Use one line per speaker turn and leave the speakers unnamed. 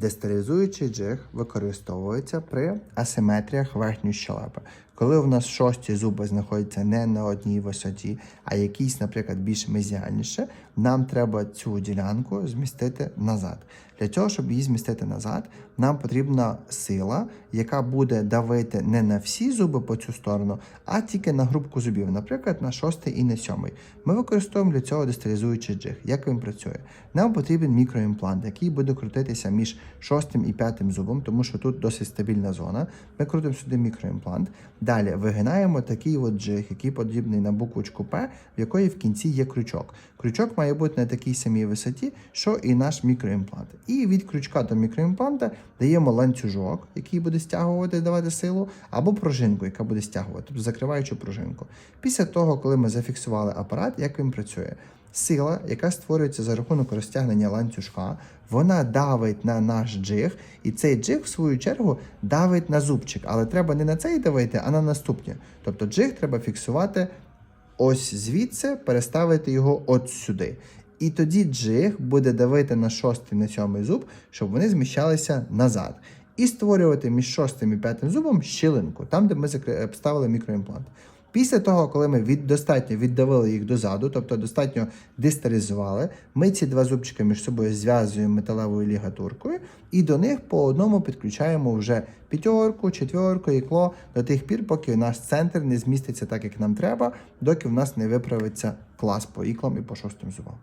Дестерилізуючий джиг використовується при асиметріях верхньої щелепи. Коли у нас шості зуби знаходяться не на одній висоті, а якісь, наприклад, більш мезіальніше, нам треба цю ділянку змістити назад. Для цього, щоб її змістити назад, нам потрібна сила, яка буде давити не на всі зуби по цю сторону, а тільки на грубку зубів, наприклад, на шостий і на сьомий. Ми використовуємо для цього дестерилізуючий джиг. Як він працює? Нам потрібен мікроімплант, який буде крутитися між шостим і п'ятим зубом, тому що тут досить стабільна зона. Ми крутимо сюди мікроімплант. Далі вигинаємо такий от джиг, який подібний на буквочку П, в якої в кінці є крючок. Крючок має бути на такій самій висоті, що і наш мікроімплант. І від крючка до мікроімпланта даємо ланцюжок, який буде стягувати, давати силу, або пружинку, яка буде стягувати, тобто закриваючу пружинку. Після того, коли ми зафіксували апарат, як він працює? Сила, яка створюється за рахунок розтягнення ланцюжка, вона давить на наш джиг, і цей джиг, в свою чергу, давить на зубчик. Але треба не на цей давити, а на наступні. Тобто джиг треба фіксувати ось звідси, переставити його от сюди. І тоді джиг буде давити на шостий, на сьомий зуб, щоб вони зміщалися назад. І створювати між шостим і п'ятим зубом щілинку, там, де ми закри- мікроімплант. Після того, коли ми від, достатньо віддавили їх дозаду, тобто достатньо дистеризували, ми ці два зубчики між собою зв'язуємо металевою лігатуркою і до них по одному підключаємо вже п'ятерку, четверку, ікло до тих пір, поки наш центр не зміститься так, як нам треба, доки в нас не виправиться клас по іклам і по шостим зубам.